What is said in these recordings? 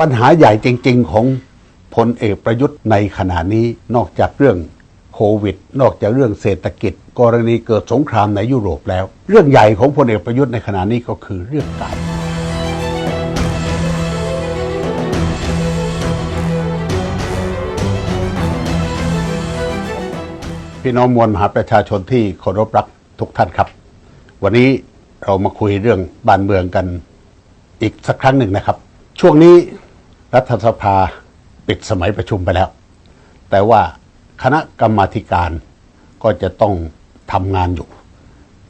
ปัญหาใหญ่จริง ๆ ของพลเอกประยุทธ์ในขณะนี้นอกจากเรื่องโควิด นอกจากเรื่องเศรษฐกิจ กรณีเกิดสงครามในยุโรปแล้ว เรื่องใหญ่ของพลเอกประยุทธ์ในขณะนี้ก็คือเรื่องการพี่น้องมวลมหาประชาชนที่เคารพรักทุกท่านครับ วันนี้เรามาคุยเรื่องบ้านเมืองกันอีกสักครั้งหนึ่งนะครับ ช่วงนี้ รัฐสภาปิดสมัยประชุมไปแล้ว แต่ว่าคณะกรรมาการก็จะต้องทำงานอยู่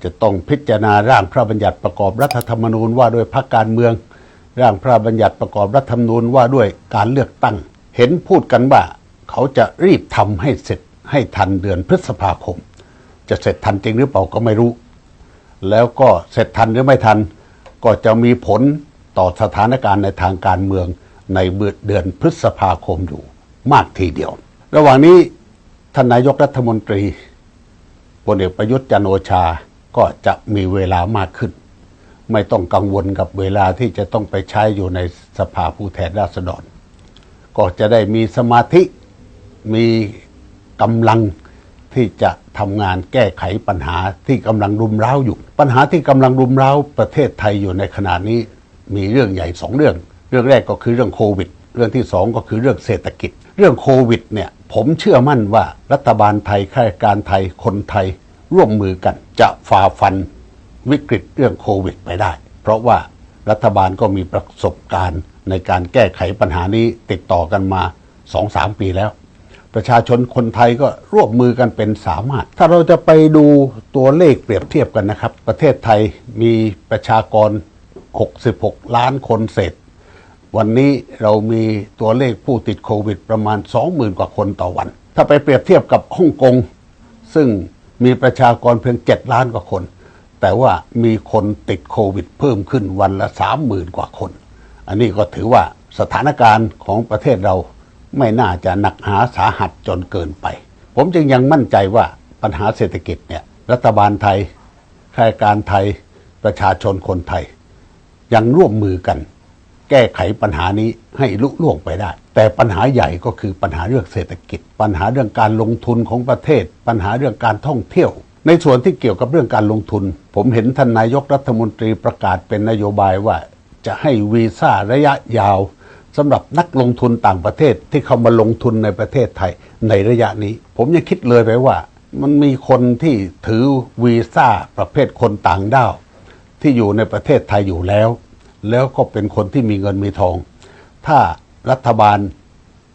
จะต้องพิจารณาร่างพระบัญญัติประกอบรัฐธรรมนูญว่าด้วยพรรคการเมือง ร่างพระบัญญัติประกอบรัฐธรรมนูญว่าด้วยการเลือกตั้ง เห็นพูดกันว่าเขาจะรีบทำให้เสร็จให้ทันเดือนพฤษภาคม จะเสร็จทันจริงหรือเปล่าก็ไม่รู้ แล้วก็เสร็จทันหรือไม่ทัน ก็จะมีผลต่อสถานการณ์ในทางการเมือง ในเดือนพฤษภาคมอยู่มากทีเดียว ระหว่างนี้ท่านนายกรัฐมนตรีพลเอกประยุทธ์จันโอชาก็จะมีเวลามากขึ้น ไม่ต้องกังวลกับเวลาที่จะต้องไปใช้อยู่ในสภาผู้แทนราษฎร ก็จะได้มีสมาธิมีกำลังที่จะทำงานแก้ไขปัญหาที่กำลังรุมเร้าอยู่ ปัญหาที่กำลังรุมเร้าประเทศไทยอยู่ในขณะนี้มีเรื่องใหญ่สองเรื่อง เรื่องแรกก็คือเรื่องโควิด เรื่องที่สองก็คือเรื่องเศรษฐกิจ เรื่องโควิดเนี่ยผมเชื่อมั่นว่ารัฐบาลไทยข้าราชการไทยคนไทยร่วมมือกันจะฝ่าฟันวิกฤตเรื่องโควิดไปได้ เพราะว่ารัฐบาลก็มีประสบการณ์ในการแก้ไขปัญหานี้ติดต่อกันมาสองสามปีแล้ว ประชาชนคนไทยก็ร่วมมือกันเป็นสามารถ ถ้าเราจะไปดูตัวเลขเปรียบเทียบกันนะครับ ประเทศไทยมีประชากร 66 ล้านคนเศษ วันนี้เรามีตัวเลขผู้ติดโควิดประมาณ 20,000 กว่าคนต่อวัน ถ้าไปเปรียบเทียบกับฮ่องกง ซึ่งมีประชากรเพียง 7 ล้านกว่าคน แต่ว่ามีคนติดโควิดเพิ่มขึ้นวันละ 30,000 กว่าคน อันนี้ก็ถือว่าสถานการณ์ของประเทศเราไม่น่าจะหนักหาสาหัสจนเกินไป ผมจึงยังมั่นใจว่าปัญหาเศรษฐกิจเนี่ยรัฐบาลไทยข้าราชการไทย ประชาชนคนไทย ยังร่วมมือกัน แก้ไขปัญหานี้ให้ลุล่วงไปได้ แต่ปัญหาใหญ่ก็คือปัญหาเรื่องเศรษฐกิจ ปัญหาเรื่องการลงทุนของประเทศ ปัญหาเรื่องการท่องเที่ยว ในส่วนที่เกี่ยวกับเรื่องการลงทุน ผมเห็นท่านนายกรัฐมนตรีประกาศเป็นนโยบายว่า จะให้วีซ่าระยะยาวสำหรับนักลงทุนต่างประเทศที่เข้ามาลงทุนในประเทศไทยในระยะนี้ ผมยังคิดเลยไปว่า มันมีคนที่ถือวีซ่าประเภทคนต่างด้าวที่อยู่ในประเทศไทยอยู่แล้ว แล้วก็เป็นคนที่มีเงินมีทอง ถ้ารัฐบาล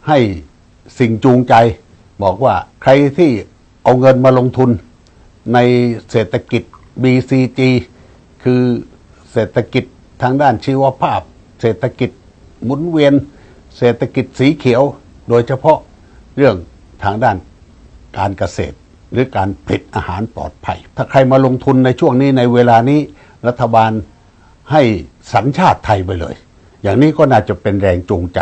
ให้สิ่งจูงใจ บอกว่าใครที่เอาเงินมาลงทุนในเศรษฐกิจ BCG คือเศรษฐกิจทางด้านชีวภาพ เศรษฐกิจหมุนเวียน เศรษฐกิจสีเขียว โดยเฉพาะเรื่องทางด้านการเกษตร หรือการผลิตอาหารปลอดภัย ถ้าใครมาลงทุนในช่วงนี้ในเวลานี้รัฐบาล ให้สัญชาติไทยไปเลย อย่างนี้ก็น่าจะเป็นแรงจูงใจ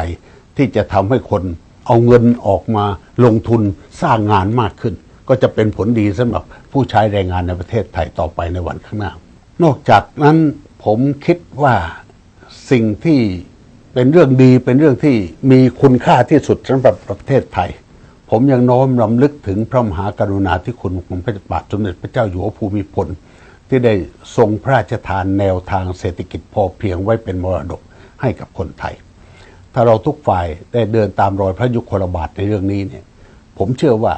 ที่จะทำให้คนเอาเงินออกมาลงทุนสร้างงานมากขึ้น ก็จะเป็นผลดีสำหรับผู้ใช้แรงงานในประเทศไทยต่อไปในวันข้างหน้า นอกจากนั้นผมคิดว่าสิ่งที่เป็นเรื่องดีเป็นเรื่องที่มีคุณค่าที่สุดสำหรับประเทศไทย ผมยังน้อมรำลึกถึงพระมหากรุณาธิคุณของพระบาทสมเด็จพระเจ้าอยู่หัวภูมิพล ที่ได้ทรงพระราชทานแนวทางเศรษฐกิจพอเพียงไว้เป็นมรดกให้กับคนไทย ถ้าเราทุกฝ่ายได้เดินตามรอยพระยุคลบาทในเรื่องนี้เนี่ยผมเชื่อว่า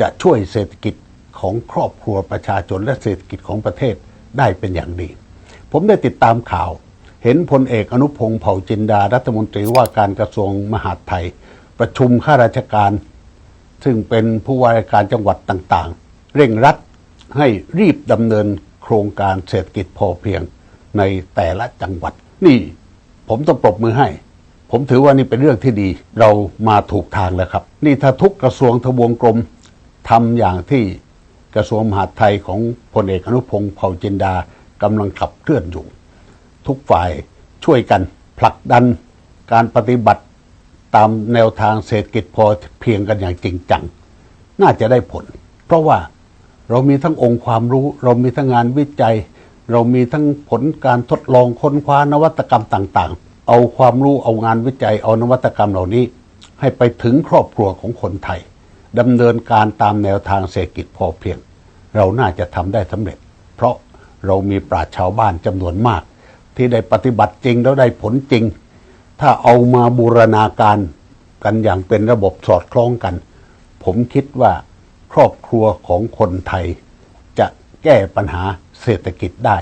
จะช่วยเศรษฐกิจของครอบครัวประชาชนและเศรษฐกิจของประเทศได้เป็นอย่างดี ผมได้ติดตามข่าว เห็นพลเอกอนุพงศ์เผ่าจินดารัฐมนตรีว่าการกระทรวงมหาดไทย ประชุมข้าราชการ ซึ่งเป็นผู้ว่าราชการจังหวัดต่างๆ เร่งรัดให้รีบดำเนิน โครงการเศรษฐกิจพอเพียงในแต่ละจังหวัด นี่ผมต้องปรบมือให้ ผมถือว่านี่เป็นเรื่องที่ดีเรามาถูกทางแล้วครับ นี่ถ้าทุกกระทรวงทบวงกรมทำอย่างที่กระทรวงมหาดไทยของพลเอกอนุพงศ์เผ่าจินดากำลังขับเคลื่อนอยู่ ทุกฝ่ายช่วยกันผลักดันการปฏิบัติตามแนวทางเศรษฐกิจพอเพียงกันอย่างจริงจัง น่าจะได้ผล เพราะว่า เรามีทั้งองค์ความรู้ เรามีทั้งงานวิจัย เรามีทั้งผลการทดลองค้นคว้านวัตกรรมต่างๆ เอาความรู้เอางานวิจัยเอานวัตกรรมเหล่านี้ ให้ไปถึงครอบครัวของคนไทยดำเนินการตามแนวทางเศรษฐกิจพอเพียง เราน่าจะทำได้สำเร็จ เพราะเรามีปราชชาวบ้านจำนวนมาก ที่ได้ปฏิบัติจริงแล้วได้ผลจริง ถ้าเอามาบูรณาการกันอย่างเป็นระบบสอดคล้องกัน ผมคิดว่า รอบครัวของคนไทย จะแก้ปัญหาเศรษฐกิจได้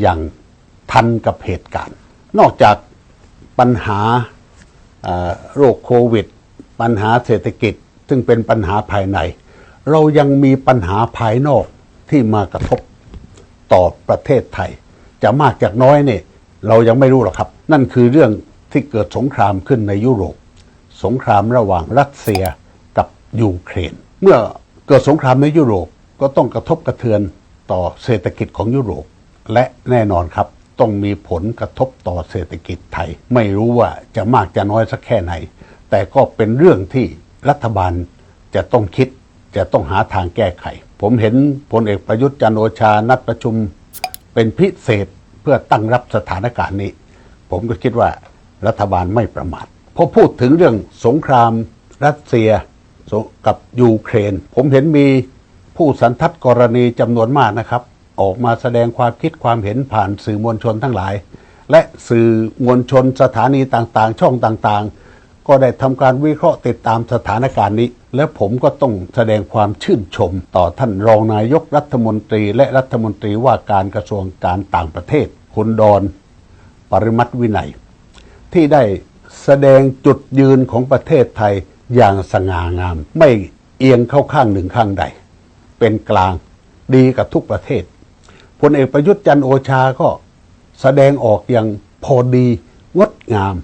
อย่างทันกับเหตุการณ์ นอกจากปัญหาโรคโควิด ปัญหาเศรษฐกิจซึ่งเป็นปัญหาภายใน เรายังมีปัญหาภายนอกที่มากระทบต่อประเทศไทย จะมากจากน้อยเนี่ยเรายังไม่รู้หรอกครับ นั่นคือเรื่องที่เกิดสงครามขึ้นในยุโรป สงครามระหว่างรัสเซียกับยูเครน เมื่อ เกิดสงครามในยุโรปก็ต้องกระทบกระเทือนต่อเศรษฐกิจของยุโรป และแน่นอนครับต้องมีผลกระทบต่อเศรษฐกิจไทย ไม่รู้ว่าจะมากจะน้อยสักแค่ไหน แต่ก็เป็นเรื่องที่รัฐบาลจะต้องคิดจะต้องหาทางแก้ไข ผมเห็นพลเอกประยุทธ์จันโอชานัดประชุมเป็นพิเศษเพื่อตั้งรับสถานการณ์นี้ ผมก็คิดว่ารัฐบาลไม่ประมาทพอพูดถึงเรื่องสงครามรัสเซีย กับยูเครน ผมเห็นมีผู้สันทัดกรณีจำนวนมากนะครับ ออกมาแสดงความคิดความเห็นผ่านสื่อมวลชนทั้งหลาย และสื่อมวลชนสถานีต่างๆ ช่องต่างๆ ก็ได้ทำการวิเคราะห์ติดตามสถานการณ์นี้ และผมก็ต้องแสดงความชื่นชม ต่อท่านรองนายกรัฐมนตรี และรัฐมนตรีว่าการกระทรวงการต่างประเทศ คุณดอนปริมัติวินัย ที่ได้แสดงจุดยืนของประเทศไทย อย่างสง่างาม ไม่เอียงเข้าข้างหนึ่งข้างใด เป็นกลางดีกับทุกประเทศพลเอกประยุทธ์จันโอชาก็แสดงออกอย่างพอดีงดงาม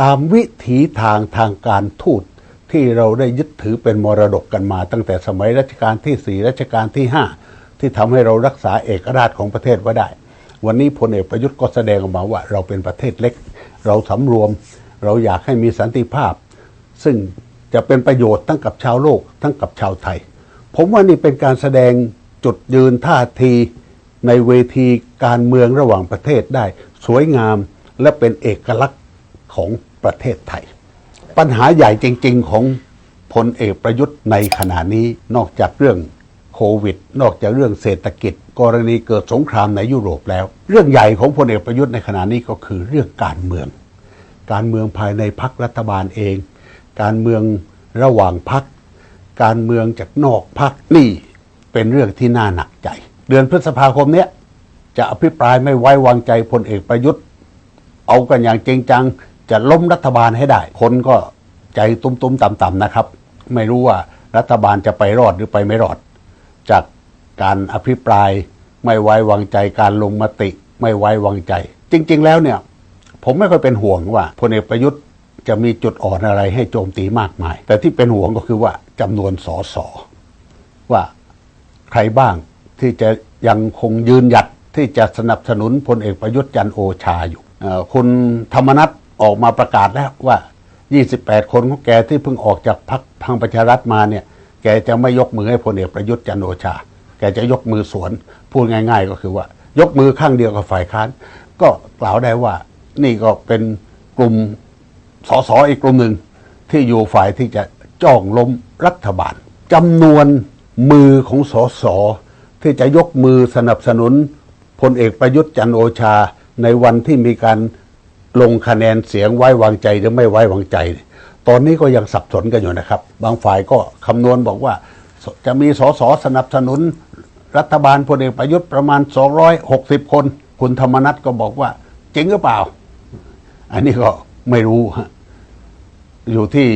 ตามวิถีทางทางการทูตที่เราได้ยึดถือเป็นมรดกกันมา ตั้งแต่สมัยรัชกาลที่สี่รัชกาลที่ห้าที่ทำให้เรารักษาเอกราชของประเทศไว้ได้ วันนี้พลเอกประยุทธ์ก็แสดงออกมาว่า เราเป็นประเทศเล็ก เราสำรวม เราอยากให้มีสันติภาพ ซึ่งจะเป็นประโยชน์ทั้งกับชาวโลกทั้งกับชาวไทย ผมว่านี่เป็นการแสดงจุดยืนท่าทีในเวทีการเมืองระหว่างประเทศได้ สวยงามและเป็นเอกลักษณ์ของประเทศไทย ปัญหาใหญ่จริง ๆ ของพลเอกประยุทธ์ในขณะนี้นอกจากเรื่องโควิด นอกจากเรื่องเศรษฐกิจ กรณีเกิดสงครามในยุโรปแล้ว เรื่องใหญ่ของพลเอกประยุทธ์ในขณะนี้ก็คือเรื่องการเมือง การเมืองภายในพักรัฐบาลเอง การเมืองระหว่างพัก การเมืองจากนอกพักนี่เป็นเรื่องที่น่าหนักใจ เดือนพฤษภาคมเนี้ยจะอภิปรายไม่ไว้วางใจพลเอกประยุทธ์ เอากันอย่างจริงจังจะล้มรัฐบาลให้ได้ คนก็ใจตุ้มๆต่ำๆนะครับ ไม่รู้ว่ารัฐบาลจะไปรอดหรือไปไม่รอด จากการอภิปรายไม่ไว้วางใจการลงมติ ไม่ไว้วางใจ จริง ๆ แล้วเนี่ย ผมไม่ค่อยเป็นห่วงว่าพลเอกประยุทธ์ จะมีจุดอ่อนอะไรให้โจมตีมากมาย แต่ที่เป็นห่วงก็คือว่าจำนวนสอสอว่าใครบ้างที่จะยังคงยืนหยัดที่จะสนับสนุนพลเอกประยุทธ์จันโอชาอยู่คุณธรรมนัฐออกมาประกาศแล้วว่า 28 คนของแกที่เพิ่งออกจากพรรคพลังประชารัฐมาเนี่ย แกจะไม่ยกมือให้พลเอกประยุทธ์จันโอชา แกจะยกมือสวน พูดง่าย ๆ ก็คือว่า ยกมือข้างเดียวกับฝ่ายค้าน ก็กล่าวได้ว่านี่ก็เป็นกลุ่ม สสอีกกลุ่มหนึ่งที่อยู่ฝ่ายที่จะจ้องล้มรัฐบาลจำนวนมือของสสที่จะยกมือสนับสนุนพลเอกประยุทธ์จันโอชาในวันที่มีการลงคะแนนเสียงไว้วางใจหรือไม่ไว้วางใจ ตอนนี้ก็ยังสับสนกันอยู่นะครับ บางฝ่ายก็คำนวณบอกว่า จะมีสสสนับสนุน รัฐบาลพลเอกประยุทธ์ประมาณ 260 คน คุณธรรมนัฐก็บอกว่าจริงหรือเปล่า อันนี้ก็ ไม่รู้ฮะอยู่ที่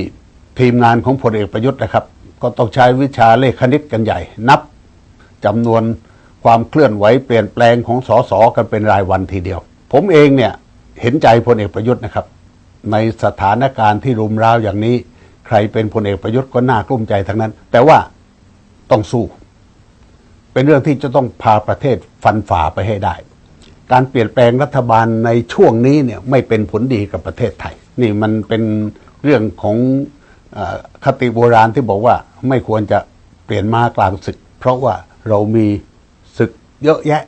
ทีมงานของพลเอกประยุทธ์นะครับ ก็ต้องใช้วิชาเลขคณิตกันใหญ่ นับจำนวนความเคลื่อนไหวเปลี่ยนแปลงของสสกันเป็นรายวันทีเดียว ผมเองเนี่ยเห็นใจพลเอกประยุทธ์นะครับ ในสถานการณ์ที่รุมร้าวอย่างนี้ ใครเป็นพลเอกประยุทธ์ก็น่ากลุ้มใจทั้งนั้น แต่ว่าต้องสู้ เป็นเรื่องที่จะต้องพาประเทศฟันฝ่าไปให้ได้ การเปลี่ยนแปลงรัฐบาลในช่วงนี้เนี่ยไม่เป็นผลดีกับประเทศไทย นี่มันเป็นเรื่องของอคติโบราณที่บอกว่าไม่ควรจะเปลี่ยนมากลางศึก เพราะว่าเรามีศึกเยอะแยะ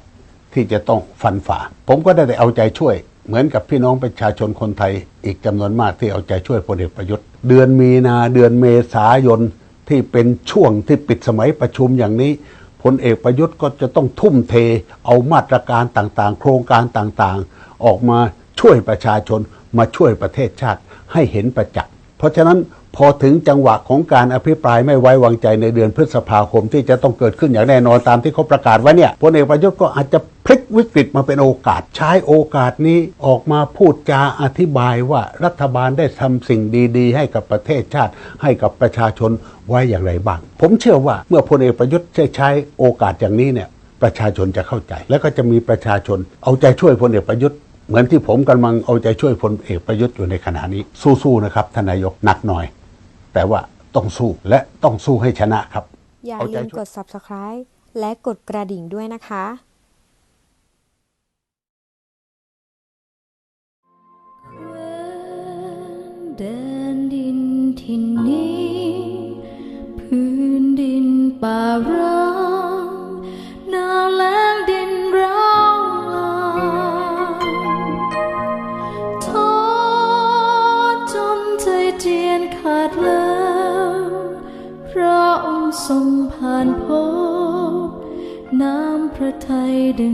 ที่จะต้องฟันฝ่า ผมก็ได้แต่เอาใจช่วย เหมือนกับพี่น้องประชาชนคนไทย อีกจำนวนมากที่เอาใจช่วยพลเอกประยุทธ์ เดือนมีนาเดือนเมษายนที่เป็นช่วงที่ปิดสมัยประชุมอย่างนี้ ลเอกประยุทธ์ก็จะต้องทุ่มเทเอามาตรการต่างๆ โครงการต่างๆ ออกมาช่วยประชาชนมาช่วยประเทศชาติให้เห็นประจักษ์เพราะฉะนั้น พอถึงจังหวะของการอภิปรายไม่ไว้วางใจในเดือนพฤษภาคมที่จะต้องเกิดขึ้นอย่างแน่นอนตามที่เขาประกาศไว้เนี่ยพลเอกประยุทธ์ก็อาจจะพลิกวิกฤตมาเป็นโอกาส ใช้โอกาสนี้ออกมาพูดจาอธิบายว่ารัฐบาลได้ทำสิ่งดี ๆ ให้กับประเทศชาติ ให้กับประชาชนไว้อย่างไรบ้าง ผมเชื่อว่าเมื่อพลเอกประยุทธ์ใช้โอกาสอย่างนี้เนี่ยประชาชนจะเข้าใจ แล้วก็จะมีประชาชนเอาใจช่วยพลเอกประยุทธ์เหมือนที่ผมกำลังเอาใจช่วยพลเอกประยุทธ์อยู่ในขณะนี้สู้ๆนะครับทนายกหนักหน่อย แต่ว่าต้องสู้และต้องสู้ให้ชนะครับ อย่าเอาใจลืมช่วยกด subscribe และกดกระดิ่งด้วยนะคะแดนดินที่นี้ ทั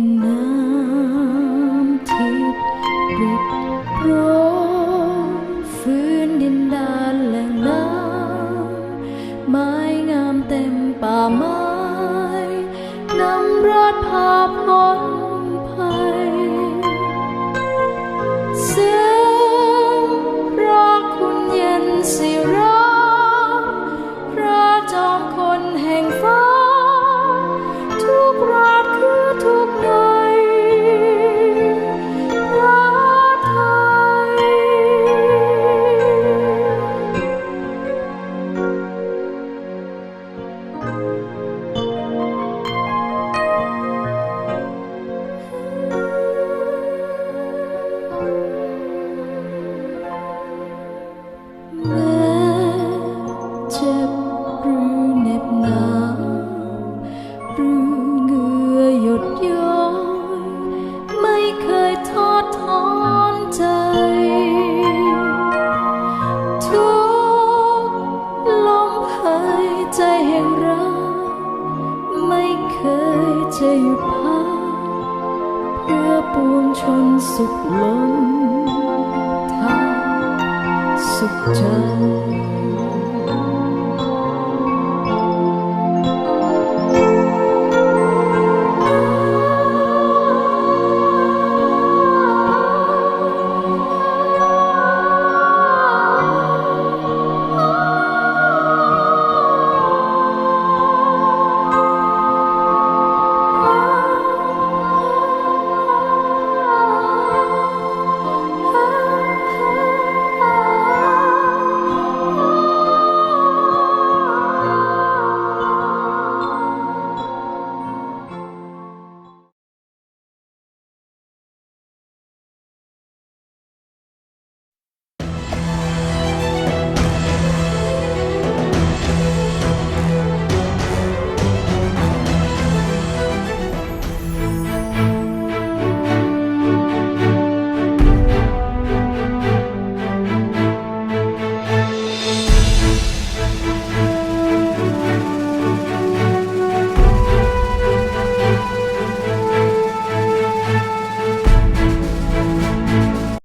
สุขล้นทางสุขใจ